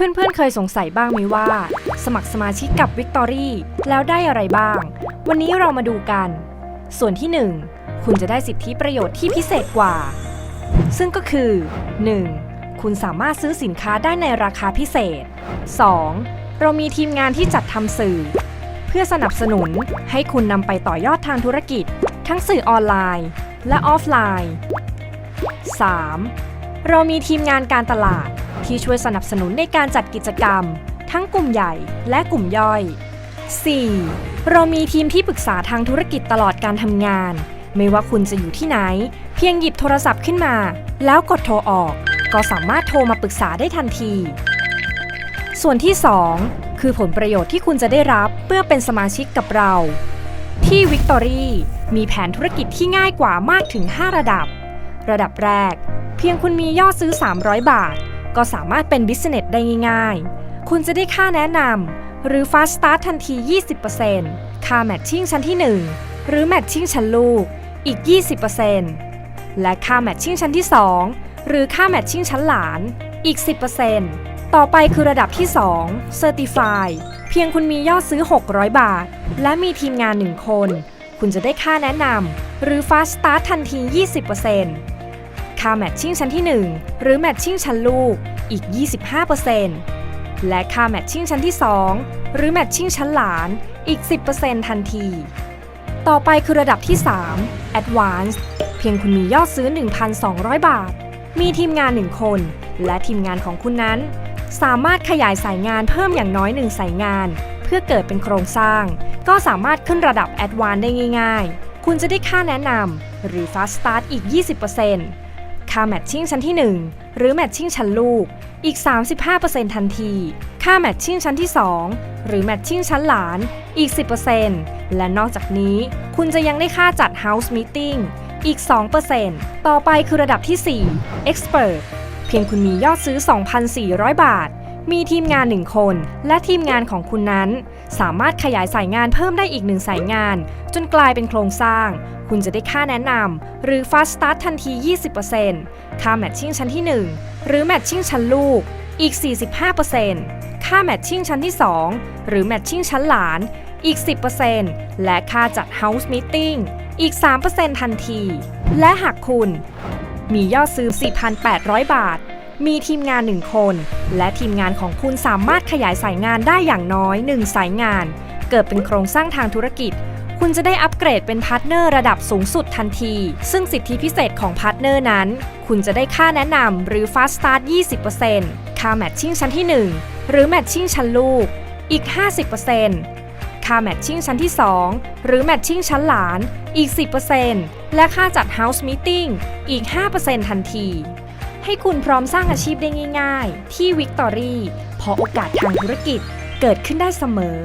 เพื่อนๆ เคยสงสัยบ้างไหมว่า สมัครสมาชิกกับ Victory แล้วได้อะไรบ้าง วันนี้เรามาดูกัน ส่วนที่ 1 คุณจะได้สิทธิประโยชน์ที่พิเศษกว่า ซึ่งก็คือ 1. คุณสามารถซื้อสินค้าได้ในราคาพิเศษ 2. เรามีทีมงานที่จัดทำสื่อ เพื่อสนับสนุนให้คุณนำไปต่อยอดทางธุรกิจ ทั้งสื่อออนไลน์ และออฟไลน์ 3. เรามีทีมงานการตลาด ที่ช่วยสนับสนุนในการจัดกิจกรรม ทั้งกลุ่มใหญ่และกลุ่มย่อย 4. เรามีทีมที่ปรึกษาทางธุรกิจตลอดการทำงาน ไม่ว่าคุณจะอยู่ที่ไหน เพียงหยิบโทรศัพท์ขึ้นมา แล้วกดโทรออก ก็สามารถโทรมาปรึกษาได้ทันที ส่วนที่ 2 คือผลประโยชน์ที่คุณจะได้รับเมื่อเป็นสมาชิกกับเรา ที่ Victory มีแผนธุรกิจที่ง่ายกว่ามากถึง 5 ระดับ ระดับแรก เพียงคุณมียอดซื้อ 300 บาท ก็สามารถเป็น Business ได้ง่ายๆ คุณจะได้ค่าแนะนำหรือ Fast Start ทันที 20%ค่า Matching ชั้นที่ 1 หรือ Matching ชั้นลูกอีก 20%และค่า Matching ชั้นที่ 2 หรือค่า Matching ชั้นหลานอีก 10%ต่อไปคือระดับที่ 2 Certify เพียงคุณมียอดซื้อ 600 บาท และมีทีมงาน 1 คน คุณจะได้ค่าแนะนำหรือ Fast Start ทันที 20% ค่า Matching ชั้นที่ 1 หรือ Matching ชั้นลูกอีก 25%และค่า Matching ชั้นที่ 2 หรือ Matching ชั้นหลานอีก 10%ทันที ต่อไปคือระดับที่ 3 Advanced เพียงคุณมียอดซื้อ 1,200 บาท มีทีมงาน 1 คน และทีมงานของคุณนั้น สามารถขยายสายงานเพิ่มอย่างน้อย1สายงาน เพื่อเกิดเป็นโครงสร้าง ก็สามารถขึ้นระดับ Advanced ได้ง่าย ๆ คุณจะได้ค่าแนะนำหรือ Fast Start อีก 20% ค่าแมทชิ่งชั้นที่ 1 หรือแมทชิ่งชั้นลูก อีก 35%ทันที ค่าแมทชิ่งชั้นที่ 2 หรือแมทชิ่งชั้นหลานอีก 10%และนอกจากนี้ คุณจะยังได้ค่าจัด House Meeting อีก 2%ต่อไปคือระดับที่ 4 Expert เพียงคุณมียอดซื้อ 2,400 บาท มีทีมงาน 1 คน และทีมงานของคุณนั้น สามารถขยายสายงานเพิ่มได้อีกหนึ่งสายงาน จนกลายเป็นโครงสร้าง คุณจะได้ค่าแนะนำหรือ Fast Start ทันที 20%ค่า Matching ชั้นที่ 1 หรือ Matching ชั้นลูกอีก 45%ค่า Matching ชั้นที่ 2 หรือ Matching ชั้นหลานอีก 10%และค่าจัด House Meeting อีก 3%ทันที และหากคุณมียอดซื้อ 4,800 บาท มีทีมงาน1คน และทีมงานของคุณสามารถขยายสายงานได้อย่างน้อย1สายงาน เกิดเป็นโครงสร้างทางธุรกิจ คุณจะได้อัปเกรดเป็นพาร์ทเนอร์ระดับสูงสุดทันที ซึ่งสิทธิพิเศษของพาร์ทเนอร์นั้น คุณจะได้ค่าแนะนำหรือ Fast Start 20%ค่า Matching ชั้นที่ 1 หรือ Matching ชั้นลูก อีก 50%ค่า Matching ชั้นที่ 2 หรือ Matching ชั้นหลาน อีก 10%และค่าจัด House Meeting อีก 5%ทันที ให้คุณพร้อมสร้างอาชีพได้ง่าย ๆ ที่วิกตอรี่เพราะโอกาสทางธุรกิจเกิดขึ้นได้เสมอ